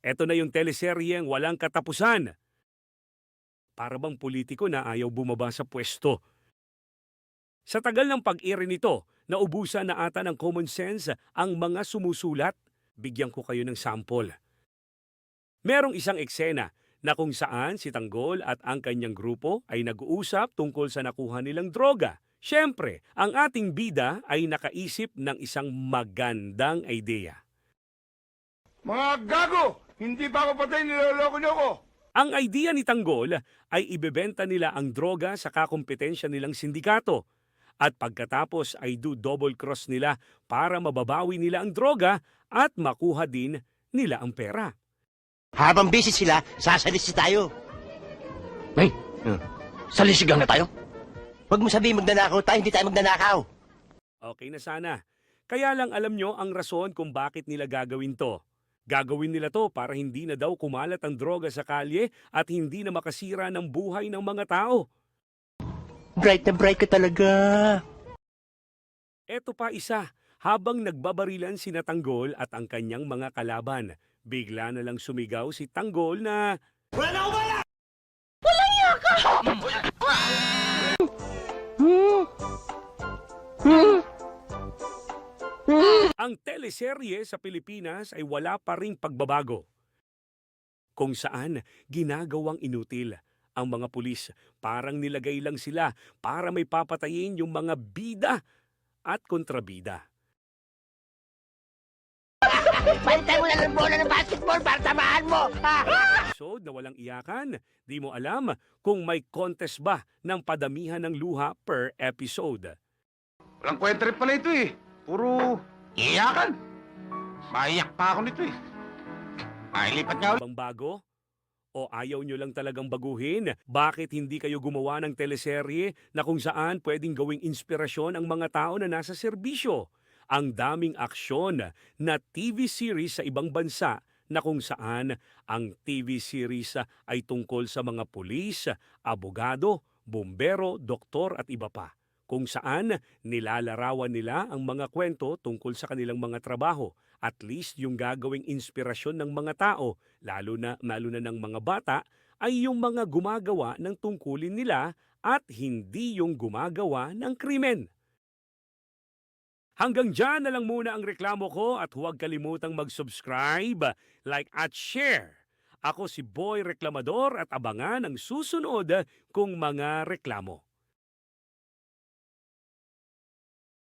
Eto na yung teleseryeng walang katapusan. Para bang politiko na ayaw bumaba sa pwesto. Sa tagal ng pag-iri nito, naubusan na ata ng common sense ang mga sumusulat. Bigyan ko kayo ng sample. Merong isang eksena na kung saan si Tanggol at ang kanyang grupo ay nag-uusap tungkol sa nakuha nilang droga. Siyempre, ang ating bida ay nakaisip ng isang magandang idea. Mga gago! Hindi pa ako patay, niloloko niyo ako! Ang idea ni Tanggol ay ibebenta nila ang droga sa kakompetensya nilang sindikato. At pagkatapos ay do double cross nila para mababawi nila ang droga at makuha din nila ang pera. Habang busy sila, sasalisi tayo. Ay, Hmm. salisigang na tayo. Huwag mo sabihin magnanakaw tayo, hindi tayo magnanakaw. Okay na sana. Kaya lang alam nyo ang rason kung bakit nila gagawin to. Gagawin nila to para hindi na daw kumalat ang droga sa kalye at hindi na makasira ng buhay ng mga tao. Bright na bright ka talaga. Eto pa isa, habang nagbabarilan si Tanggol at ang kanyang mga kalaban, bigla na lang sumigaw si Tanggol na Ang teleserye sa Pilipinas ay wala pa ring pagbabago. Kung saan ginagawang inutil ang mga pulis, parang nilagay lang sila para may papatayin yung mga bida at kontrabida. Palitan mo na ng bola ng basketball para tamaan mo. episode na walang iyakan, di mo alam kung may contest ba ng padamihan ng luha per episode. Walang kwenta pala ito eh. Puro iyakan. Maiyak pa ako nito eh. Mailipat nga ulit. Bang bago? O ayaw nyo lang talagang baguhin? Bakit hindi kayo gumawa ng teleserye na kung saan pwedeng gawing inspirasyon ang mga tao na nasa serbisyo? Ang daming aksyon na TV series sa ibang bansa na kung saan ang TV series ay tungkol sa mga pulis, abogado, bombero, doktor at iba pa. Kung saan nilalarawan nila ang mga kwento tungkol sa kanilang mga trabaho at least yung gagawing inspirasyon ng mga tao, lalo na, lalo na ng mga bata, ay yung mga gumagawa ng tungkulin nila at hindi yung gumagawa ng krimen. Hanggang dyan na lang muna ang reklamo ko at huwag kalimutang mag-subscribe, like at share. Ako si Boy Reklamador at abangan ang susunod kong mga reklamo.